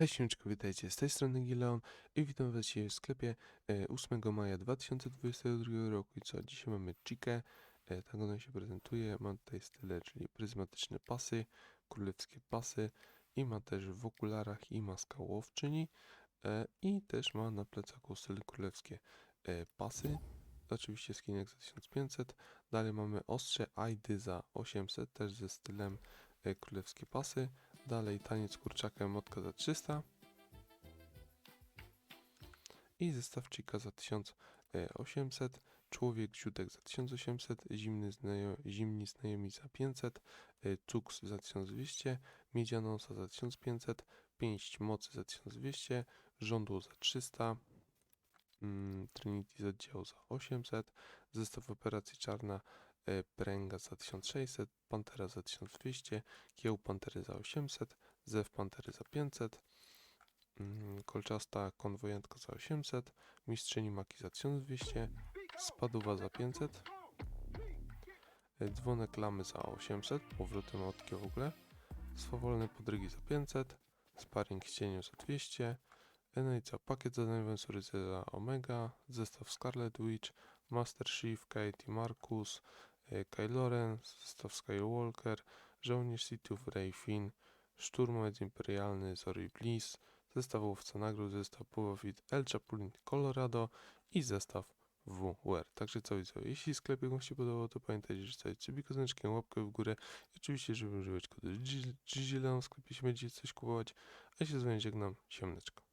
Cześć, siemczko, witajcie, z tej strony Gileon i witam was dzisiaj w sklepie e, 8 maja 2022 roku. I co, dzisiaj mamy Chikę, e, tak ona się prezentuje, ma tutaj style, czyli pryzmatyczne pasy, królewskie pasy i ma też w okularach i maska łowczyni e, i też ma na plecaku styl królewskie e, pasy, oczywiście skinek za 1500, dalej mamy ostrze Aidy za 800, też ze stylem e, królewskie pasy, Dalej taniec kurczaka motka za 300. I zestaw Chica za 1800. Człowiek ziutek za 1800. Zimny znajo, zimni znajomi za 500. e, Cuks za 1200. Miedzianosa za 1500. Pięść mocy za 1200. Żądło za 300. mm, Trinity z oddziału za 800. Zestaw operacji czarna pręga za 1600. Pantera za 1200. Kieł Pantery za 800, Zew Pantery za 500, mm, Kolczasta Konwojentka za 800, Mistrzyni Maki za 1200, Spaduwa za 500, e, Dzwonek Lamy za 800, powrotem od w ogóle, Swawolne Podrygi za 500, Sparring z za 200, no i co, pakiet zadań Wensurycy za Omega, zestaw Scarlet Witch, Master Chief, Katie Marcus, e, Kyloren, zestaw Skywalker, Żołnierz Sithów Rey Finn, Szturmowiec Imperialny Zori Bliss, zestaw Łowca Nagród, zestaw Pułowit El Chapulin Colorado i zestaw WR. Także co co, jeśli sklep Wam się podobał, to pamiętajcie, że stawić sobie kozyczkiem, łapkę w górę i oczywiście, żeby używać kodu GZILEON w sklepie, jeśli będziecie coś kupować, a się z wami żegnam, siemneczko.